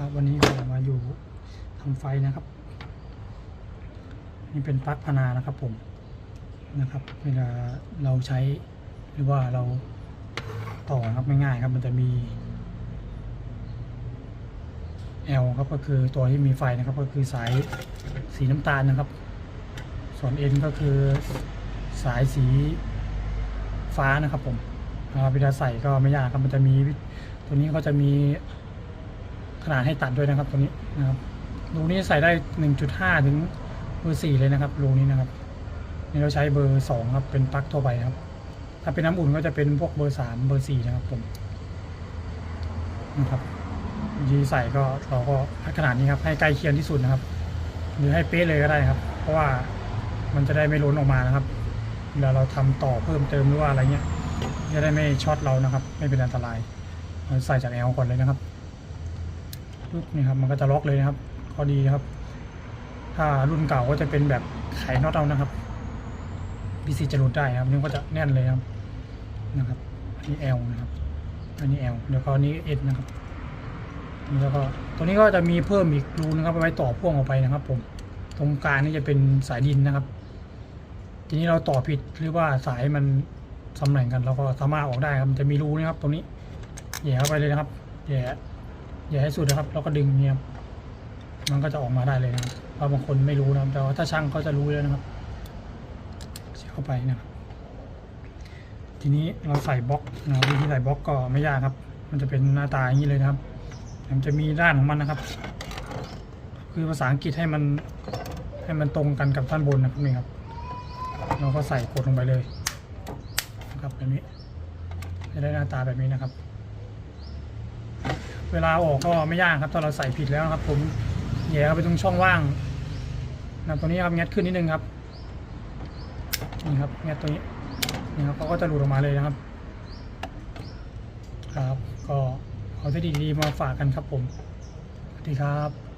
ครับวันนี้เรามาอยู่ทำไฟนะครับ นี่เป็นปลั๊กพนานะครับผมนะครับ เวลาเราใช้หรือว่าเราต่อครับง่ายครับมันจะมี L ครับก็คือตัวที่มีไฟนะครับ ก็คือสายสีน้ำตาลนะครับ ส่วน N ก็คือสายสีฟ้านะครับผมเวลาใส่ก็ไม่ยากครับมันจะมีตัวนี้ก็จะมี ขนาดให้ตัดด้วยนะครับตัวนี้นะครับรูนี้ใส่ได้ 1.5 ถึงเบอร์4เลยนะครับรูนี้นะครับนี่เราใช้เบอร์2ครับเป็นปลั๊กทั่วไปครับ ถ้าเป็นน้ำอุ่นก็จะเป็นพวกเบอร์ 3 เบอร์4นะครับผมนะครับวิธีใส่ก็เราก็ให้ขนาดนี้ครับให้ใกล้เคียงที่สุดนะครับ หรือให้เป๊ะเลยก็ได้ครับ เพราะว่ามันจะได้ไม่ล้นออกมานะครับเวลาเราทำต่อเพิ่มเติมหรือว่าอะไรเงี้ยจะได้ไม่ช็อตเรานะครับ ไม่เป็นอันตรายเราใส่จากแอลก่อนเลยนะครับ ปุ๊บนี่ครับมันก็จะล็อกเลยนะครับข้อดีนะครับ ถ้ารุ่นเก่าก็จะเป็นแบบไขน็อตเอานะครับพีซีจะหลุดได้นะครับนี่ก็จะแน่นเลยครับนะครับอันนี้ L นะครับ อันนี้ L เดี๋ยวก็อันนี้ S นะครับแล้วก็ตัวนี้ก็จะมีเพิ่มอีกรูนะครับไว้ต่อพ่วงออกไปนะครับ ผมตรงกลางนี่จะเป็นสายดินนะครับ ทีนี้เราต่อผิดหรือว่าสายมันสำแหน่งกันเราก็สามารถออกได้ครับมันจะมีรูนะครับ ตรงนี้แย่เข้าไปเลยนะครับแย่ อย่าให้สุดนะครับ แล้วก็ดึงเนี่ยมันก็จะออกมาได้เลยนะครับเพราะบางคนไม่รู้นะแต่ว่าถ้าช่างเขาจะรู้แล้วนะครับเสียเข้าไปนะครับ ทีนี้เราใส่บล็อกนะวิธีใส่บล็อกก็ไม่ยากครับ มันจะเป็นหน้าตาอย่างนี้เลยนะครับ มันจะมีด้านของมันนะครับ คือภาษาอังกฤษให้มันให้มันตรงกันกับด้านบนนะครับนี่ครับ เราก็ใส่กดลงไปเลยนะครับแบบนี้จะได้หน้าตาแบบนี้นะครับ เวลาออกก็ไม่ยากครับถ้าเราใส่ผิดแล้วนะครับ ผมแย่เข้าไปตรงช่องว่างนะตัวนี้ครับงัดขึ้นนิดนึงครับนี่ครับงัดตัวนี้นี่ครับเขาก็จะหลุดออกมาเลยนะครับ ครับ ก็เอาเทคนิคดีๆมาฝากกันครับผมสวัสดีครับ